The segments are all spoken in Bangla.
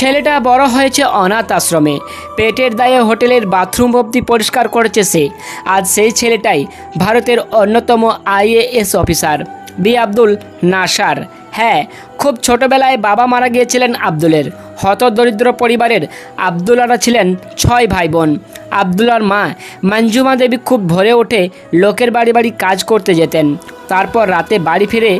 ছেলেটা বড় হয়েছে অনাথ আশ্রমে। পেটের দায়ে হোটেলের বাথরুম অবধি পরিষ্কার করেছে সে। আজ সেই ছেলেটাই ভারতের অন্যতম আইএএস অফিসার, বি আব্দুল নাসার। হ্যাঁ খুব ছোটবেলায় বাবা মারা গিয়েছিলেন আব্দুলের। হতদরিদ্র পরিবারের আবদুল্লারা ছিলেন ছয় ভাই বোন আবদুল্লার মা মঞ্জুমা দেবী খুব ভরে ওঠে লোকের বাড়ি বাড়ি কাজ করতে যেতেন। তারপর রাতে বাড়ি ফিরে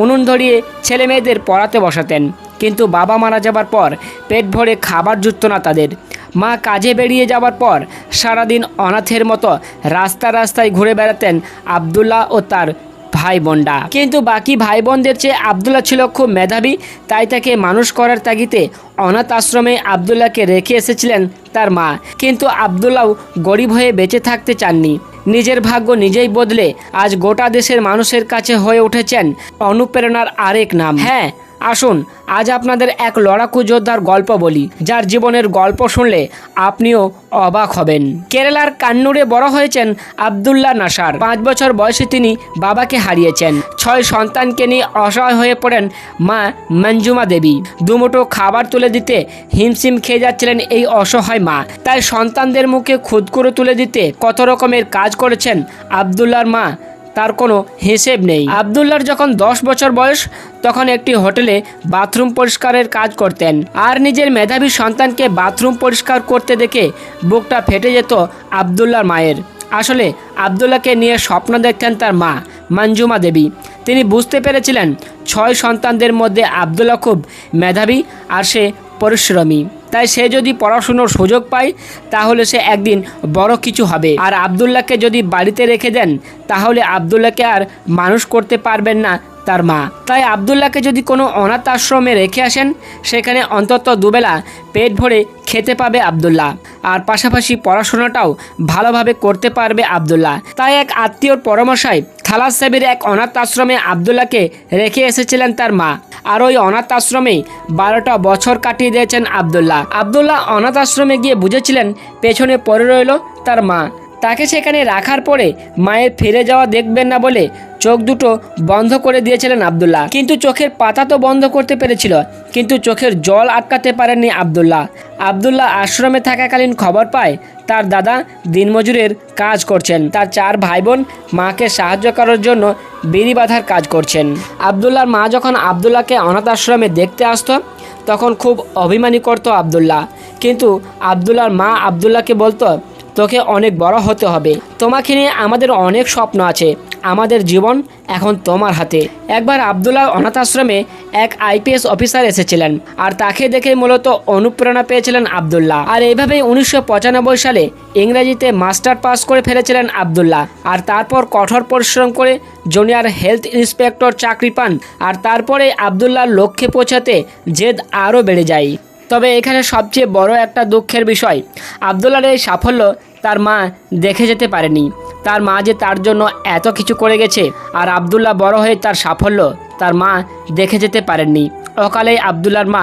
উনুন ধরিয়ে ছেলে মেয়েদের পড়াতে বসাতেন। কিন্তু বাবা মারা যাবার পর পেট ভরে খাবার জুটত না তাদের। মা কাজে বেরিয়ে যাবার পর সারাদিন অনাথের মতো রাস্তা রাস্তায় ঘুরে বেড়াতেন আবদুল্লাহ ও তার ভাই বোনরা কিন্তু বাকি ভাই বোনদের চেয়ে আবদুল্লাহ ছিল খুব মেধাবী, তাই তাকে মানুষ করার তাগিতে অনাথ আশ্রমে আবদুল্লাহকে রেখে এসেছিলেন তার মা। কিন্তু আবদুল্লাহ গরিব হয়ে বেঁচে থাকতে চাননি। নিজের ভাগ্য নিজেই বদলে আজ গোটা দেশের মানুষের কাছে হয়ে উঠেছেন অনুপ্রেরণার আরেক নাম। হ্যাঁ আসুন, আজ আপনাদের এক লড়াকু যোদ্ধার গল্প বলি, যার জীবনের গল্প শুনলে আপনিও অবাক হবেন। কেরালার কান্নুরে বড় হয়েছেন আবদুল্লাহ নাসার। পাঁচ বছর বয়সে তিনি বাবাকে হারিয়েছেন। ছয় সন্তানকে নিয়ে অসহায় হয়ে পড়েন মা মঞ্জুমা দেবী। দুমুঠো খাবার তুলে দিতে হিমশিম খেয়ে যাচ্ছিলেন এই অসহায় মা। তাই সন্তানদের মুখে খুদ করে তুলে দিতে কত রকমের কাজ করেছেন আবদুল্লার মা তার কোনো হিসেব নেই। আবদুল্লার যখন দশ বছর বয়স, তখন একটি হোটেলে বাথরুম পরিষ্কারের কাজ করতেন। আর নিজের মেধাবী সন্তানকে বাথরুম পরিষ্কার করতে দেখে বুকটা ফেটে যেত আবদুল্লার মায়ের। আসলে আবদুল্লাকে নিয়ে স্বপ্ন দেখতেন তার মা, মঞ্জুমা দেবী। তিনি বুঝতে পেরেছিলেন, ছয় সন্তানদের মধ্যে আবদুল্লা খুব মেধাবী আর সে পরিশ্রমী। তাই সে যদি পড়াশুনোর সুযোগ পায়, তাহলে সে একদিন বড় কিছু হবে। আর আবদুল্লাহকে যদি বাড়িতে রেখে দেন, তাহলে আবদুল্লাহকে আর মানুষ করতে পারবেন না তার মা। তাই আবদুল্লাহকে যদি কোনো অনাথ আশ্রমে রেখে আসেন, সেখানে অন্তত দুবেলা পেট ভরে খেতে পাবে আবদুল্লাহ। আর পাশাপাশি পড়াশোনাটাও ভালোভাবে করতে পারবে আবদুল্লাহ। তাই এক আত্মীয়র পরামর্শায় খালাস সাহেবের এক অনাথ আশ্রমে আবদুল্লাকে রেখে এসেছিলেন তার মা। আর ওই অনাথ আশ্রমে বারোটা বছর কাটিয়ে দিয়েছেন আবদুল্লাহ। আবদুল্লাহ অনাথ আশ্রমে গিয়ে বুঝেছিলেন পেছনে পড়ে রইল তার মা। তাকে সেখানে রাখার পরে মায়ের ফিরে যাওয়া দেখবেন না বলে চোখ দুটো বন্ধ করে দিয়েছিলেন আবদুল্লাহ। কিন্তু চোখের পাতা তো বন্ধ করতে পেরেছিল, কিন্তু চোখের জল আটকাতে পারেননি আবদুল্লাহ। আবদুল্লাহ আশ্রমে থাকাকালীন খবর পায়, তার দাদা দিনমজুরের কাজ করছেন। তার চার ভাই বোন মাকে সাহায্য করার জন্য বিড়ি বাঁধার কাজ করছেন। আবদুল্লাহর মা যখন আবদুল্লাহকে অনাথ আশ্রমে দেখতে আসতো, তখন খুব অভিমানী করতো আবদুল্লাহ। কিন্তু আবদুল্লাহর মা আবদুল্লাহকে বলতো তোকে অনেক বড় হতে হবে। তোমাকে নিয়ে আমাদের অনেক স্বপ্ন আছে। আমাদের জীবন এখন তোমার হাতে। একবার আবদুল্লাহ অনাথ আশ্রমে এক আইপিএস অফিসার এসেছিলেন আর তাকে দেখে মূলত অনুপ্রেরণা পেয়েছিলেন আবদুল্লাহ। আর এইভাবেই উনিশশো সালে ইংরেজিতে মাস্টার পাস করে ফেলেছিলেন আবদুল্লাহ। আর তারপর কঠোর পরিশ্রম করে জুনিয়র হেলথ ইন্সপেক্টর চাকরি পান আর তারপরে আবদুল্লাহর লক্ষ্যে পৌঁছাতে জেদ আরও বেড়ে যায়। তবে এখানে সবচেয়ে বড় একটা দুঃখের বিষয় আবদুল্লার এই সাফল্য তার মা দেখে যেতে পারেনি। তার মা যে তার জন্য এত কিছু করে গেছে আর আবদুল্লাহ বড় হয়ে তার সাফল্য তার মা দেখে যেতে পারেননি। অকালেই আবদুল্লার মা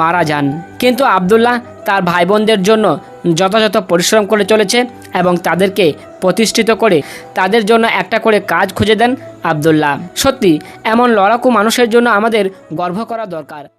মারা যান। কিন্তু আবদুল্লাহ তার ভাই বোনদের জন্য যথাযথ পরিশ্রম করে চলেছে এবং তাদেরকে প্রতিষ্ঠিত করে তাদের জন্য একটা করে কাজ খুঁজে দেন আবদুল্লাহ। সত্যি, এমন লড়াকু মানুষের জন্য আমাদের গর্ব করা দরকার।